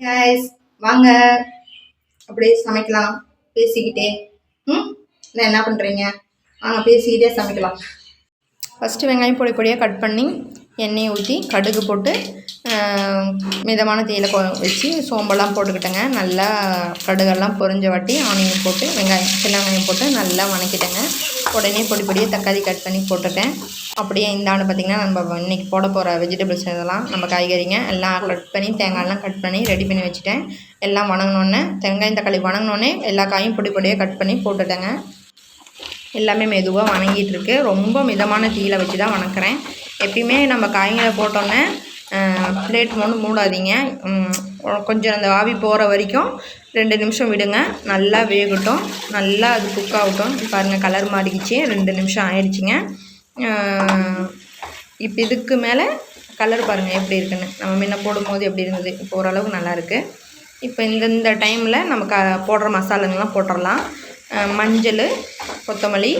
guys வாங்க. அப்படியே சமைக்கலாம். பேசிக்கிட்டே. ம்? நான் என்ன பண்ணுறீங்க வாங்க பேசிக்கிட்டே சமைக்கலாம். ஃபஸ்ட்டு வெங்காயம் பொடி பொடியாக கட் பண்ணி எண்ணெயை ஊற்றி கடுகு போட்டு மிதமான தீயில கொ வச்சு சோம்பெல்லாம் போட்டுக்கிட்டேங்க. நல்லா கடுகெல்லாம் பொரிஞ்ச வாட்டி ஆனியன் போட்டு வெங்காயம் சின்ன வெங்காயம் போட்டு நல்லா வணக்கிட்டேங்க. உடனே பொடி பொடியாக தக்காளி கட் பண்ணி போட்டுட்டேன். அப்படியே இந்தாண்டு பார்த்திங்கன்னா நம்ம இன்றைக்கி போட போகிற வெஜிடபிள்ஸ் இதெல்லாம் நம்ம காய்கறிங்க எல்லாம் கட் பண்ணி தேங்காயெல்லாம் கட் பண்ணி ரெடி பண்ணி வச்சுட்டேன். எல்லாம் வணங்கினோன்னே தேங்காயும் தக்காளி வணங்கினோன்னே எல்லா காயும் பொடி பொடியாக கட் பண்ணி போட்டுட்டேங்க. எல்லாமே மெதுவாக வணங்கிட்டு இருக்கு. ரொம்ப மிதமான தீயில வச்சு தான் வணக்கிறேன். எப்பயுமே நம்ம காய்களை போட்டோன்னே பிளேட் மட்டும் மூடாதீங்க. கொஞ்சம் அந்த ஆவி போகிற வரைக்கும் ரெண்டு நிமிஷம் விடுங்க. நல்லா வேகட்டும். நல்லா அது குக் ஆகட்டும். பாருங்கள் கலர் மாறிக்கிச்சு. ரெண்டு நிமிஷம் ஆயிடுச்சுங்க. இப்போ இதுக்கு மேலே கலர் பாருங்கள் எப்படி இருக்குன்னு. நம்ம முன்ன போடும்போது எப்படி இருந்தது? இப்போ ஓரளவுக்கு நல்லாயிருக்கு இப்போ இந்தந்த டைமில் நம்ம க போடுற மசாலாங்கெல்லாம் போட்டுடலாம் மஞ்சள் கொத்தமல்லி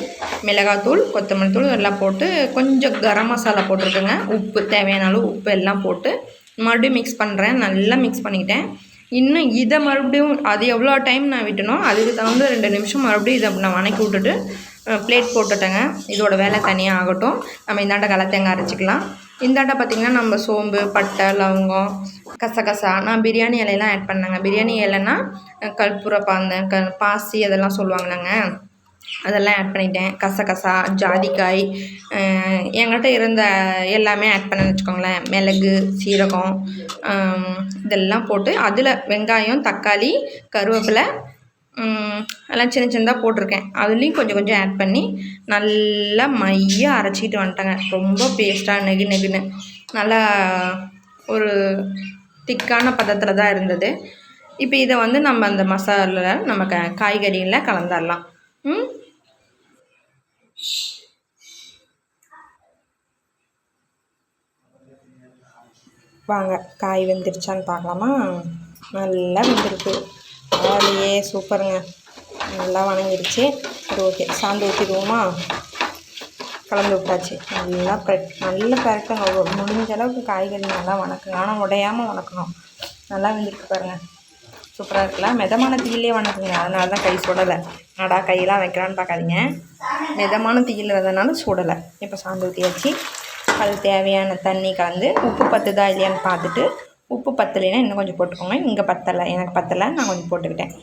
மிளகாத்தூள் கொத்தமல்லி தூள் எல்லாம் போட்டு கொஞ்சம் கரம் மசாலா போட்டிருக்கேங்க. உப்பு தேவையான அளவு உப்பு எல்லாம் போட்டு மறுபடியும் மிக்ஸ் பண்ணுறேன் நல்லா மிக்ஸ் பண்ணிக்கிட்டேன். இன்னும் இதை மறுபடியும் அது எவ்வளோ டைம் நான் விட்டனோ அதுக்கு தகுந்த ரெண்டு நிமிஷம் மறுபடியும் இதை நான் வணக்கி விட்டுட்டு பிளேட் போட்டுட்டேங்க. இதோட வேலை தனியாக ஆகட்டும். நம்ம இந்தாண்ட கடல தேங்காய் அரைச்சிக்கலாம். இந்தாண்ட பார்த்திங்கன்னா நம்ம சோம்பு பட்டை லவங்கம் கசகசா நான் பிரியாணி இலையெல்லாம் ஆட் பண்ணேங்க. பிரியாணி இலைன்னா அஹ், கற்பூர பாந்த க பாசி அதெல்லாம் சொல்லுவாங்களாங்க அதெல்லாம் ஆட் பண்ணிட்டேன். கசகசா ஜாதிக்காய் எங்கள்கிட்ட என்கிட்ட இருந்த எல்லாமே ஆட் பண்ணேன்னு வச்சுக்கோங்களேன். மிளகு சீரகம் இதெல்லாம் போட்டு அதில் வெங்காயம் தக்காளி கருவேப்பிலை எல்லாம் சின்ன சின்னதாக போட்டிருக்கேன். அதுலேயும் கொஞ்சம் கொஞ்சம் ஆட் பண்ணி நல்லா மைய அரைச்சிக்கிட்டு வந்துட்டேங்க. ரொம்ப பேஸ்ட்டாக நெகு நெகுன்னு. நல்லா ஒரு திக்கான பதத்தில் தான் இருந்தது. இப்போ இதை வந்து நம்ம அந்த மசாலில் நம்ம க காய்கறியில் கலந்துடலாம் ம்? வாங்க காய் வெந்துருச்சான்னு பார்க்கலாமா? நல்லா வெந்திருக்கு. பரவாயில்லையே சூப்பருங்க. நல்லா வணங்கிடுச்சு சரி ஓகே. சாந்து ஊற்றிடுவோமா கலந்து விட்டாச்சு. நல்லா பெட் நல்லா பெரட்டுங்க. முடிஞ்ச அளவுக்கு காய்கறி நல்லா வணக்குங்க ஆனால் உடையாமல் வணக்கணும். நல்லா வெந்திருக்கு பாருங்கள் சூப்பராக இருக்கலாம் மிதமான தீயிலே வணக்குங்க அதனால தான் கை சுடலை. நடா கையெல்லாம் வைக்கிறான்னு பார்க்காதீங்க. மிதமான தீயில் வரதுனால சுடலை. இப்போ சாந்து ஊற்றியாச்சு அது தேவையான தண்ணி கலந்து உப்பு பத்துதா இல்லையான்னு பார்த்துட்டு உப்பு பத்தலைன்னா இன்னும் கொஞ்சம் போட்டுக்கோங்க. இங்கே பத்தலை எனக்கு பத்தலை நான் கொஞ்சம் போட்டுக்கிட்டேன்.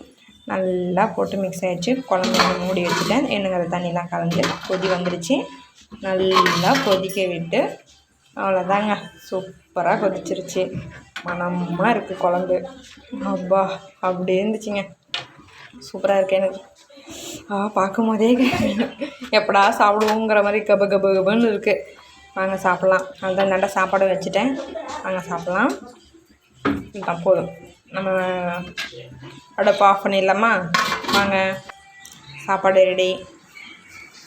நல்லா போட்டு மிக்ஸ் ஆகிடுச்சு குழம்பு மூடி வச்சுட்டேன். எண்ணுங்கிற தண்ணிலாம் கலந்து கொதி வந்துடுச்சு நல்லா கொதிக்க விட்டு அவ்வளோதாங்க சூப்பராக கொதிச்சிருச்சு. மனமாக இருக்குது குழம்பு. அப்பா அப்படி இருந்துச்சுங்க. சூப்பராக இருக்குது எனக்கு. ஆ பார்க்கும் போதே எப்படா சாப்பிடுவோங்கிற மாதிரி கப கப கபன்னு இருக்குது வாங்க சாப்பிட்லாம். அதுதான் நல்லா சாப்பாடு வச்சுட்டேன். வாங்க சாப்பிட்லாம். போதும். நம்ம அடுப்பு ஆஃப் பண்ணிடலாமா? வாங்க சாப்பாடு ரெடி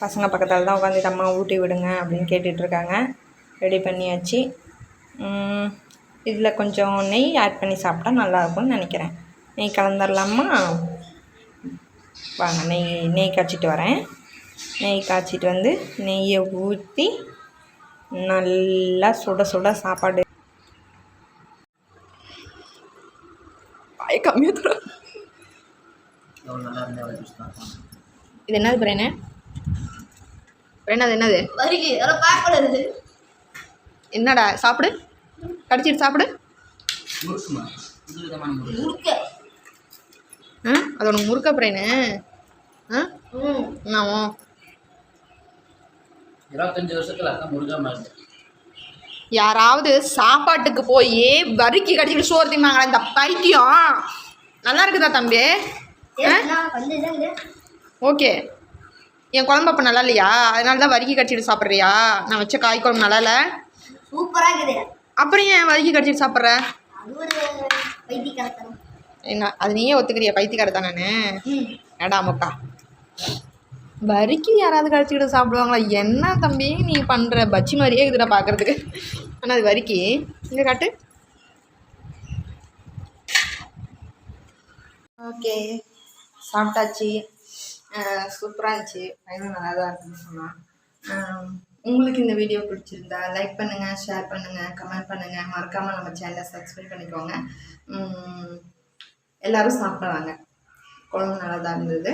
பசங்க பக்கத்தில் தான் உட்காந்து அம்மா ஊட்டி விடுங்க அப்படின்னு கேட்டுட்ருக்காங்க ரெடி பண்ணியாச்சு. இதில் கொஞ்சம் நெய் ஆட் பண்ணி சாப்பிட்டா நல்லாயிருக்கும்னு நினைக்கிறேன். நெய் கலந்துடலாமா வாங்க நெய் நெய் காய்ச்சிட்டு வரேன். நெய் காய்ச்சிட்டு வந்து நெய்யை ஊற்றி நல்லா சுட சுட சாப்பாடு. பாய் கம்மியாக தர இது என்னது பிரேனே? பிரேனா அது என்னது? என்னடா சாப்பிடு. கடிச்சிட்டு சாப்பிடு. முறுக்க ஆ? அது உனக்கு முறுக்க பிரேனு ஆ? ம். என்னவோ இருபத்தஞ்சு வருஷத்துல அதான் யாராவது சாப்பாட்டுக்கு போய் வறுக்கி கடிச்சிட்டு சோறு திம்மாங்களா இந்த பைத்தியம். நல்லா இருக்குதா தம்பி? ஏன்னா வந்து இதாங்க ஓகே. என் குழம்பு அப்போ நல்லா இல்லையா? அதனால தான் வறுக்கி கடிச்சிட்டு சாப்பிட்றியா? நான் வச்ச காய் குழம்பு நல்லா இல்லை? சூப்பராக இருக்குது. அப்புறம் ஏன் வறுக்கி கடிச்சிட்டு சாப்பிட்ற? என்ன அது நீயே ஒத்துக்கிறியா? பைத்தியக்கார தானே ம். ஏடா முக்கா வரிக்கு யாராவது கடிச்சிக்கிட்டு சாப்பிடுவாங்களா? என்ன தம்பி நீ பண்ணுற பச்சி மாதிரியே இருக்குதுடா பார்க்குறதுக்கு ஆனால் அது வரிக்கி இங்கே காட்டு. ஓகே. சாப்பிட்டாச்சு. சூப்பராக இருந்துச்சு. பையனும் நல்லா தான் இருக்குன்னு சொன்னான். உங்களுக்கு இந்த வீடியோ பிடிச்சிருந்தா லைக் பண்ணுங்கள் ஷேர் பண்ணுங்கள் கமெண்ட் பண்ணுங்கள் மறக்காமல் நம்ம சேனலை சப்ஸ்கிரைப் பண்ணிக்கோங்க. எல்லாரும் சாப்பிடுவாங்க குழம்பு நல்லா தான் இருந்தது.